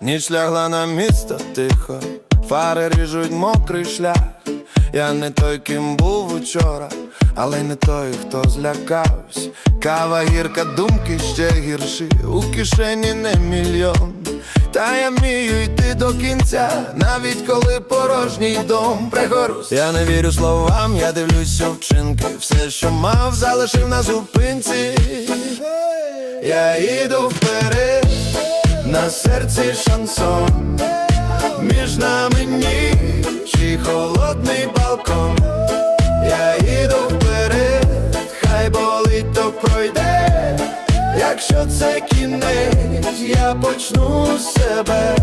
Ніч лягла на місто тихо, фари ріжуть мокрий шлях. Я не той, ким був учора, але й не той, хто злякався. Кава гірка, думки ще гірші, у кишені не мільйон. Та я вмію йти до кінця, навіть коли порожній дом пригорусь. Я не вірю словам, я дивлюсь у вчинки. Все, що мав, залишив на зупинці. Я їду вперед, на серці шансон, між нами ніч і холодний балкон. Я їду вперед, хай болить, то пройде. Якщо це я почну з себе.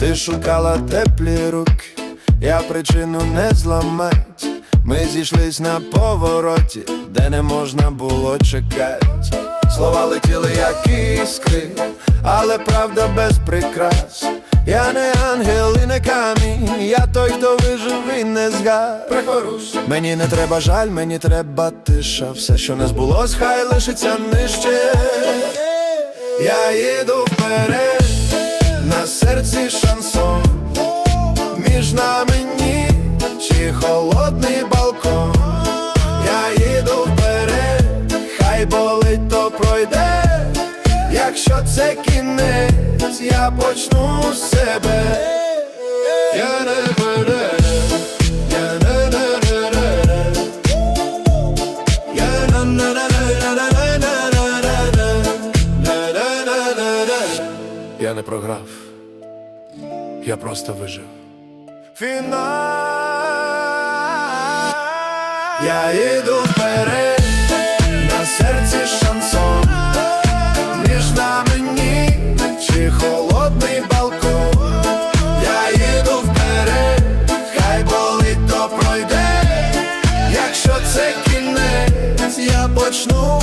Ти шукала теплі руки, я причину не зламать. Ми зійшлись на повороті, де не можна було чекати. Слова летіли, як іскри, але правда без прикрас. Я не ангел і не камінь, я той, хто вижив і не згас. Прихорусь. Мені не треба жаль, мені треба тиша. Все, що не збулось, хай лишиться нижче. Я їду вперед, на серці шансон, між нами ніч і холодний балкон. Я їду вперед, хай болить, то пройде. Якщо це кінець, я почну з себе. Я не програв, я просто вижив. Фінал. Я їду вперед, на серці шансон, між нами ніч і холодний балкон. Я їду вперед, хай болить, то пройде. Якщо це кінець, я почну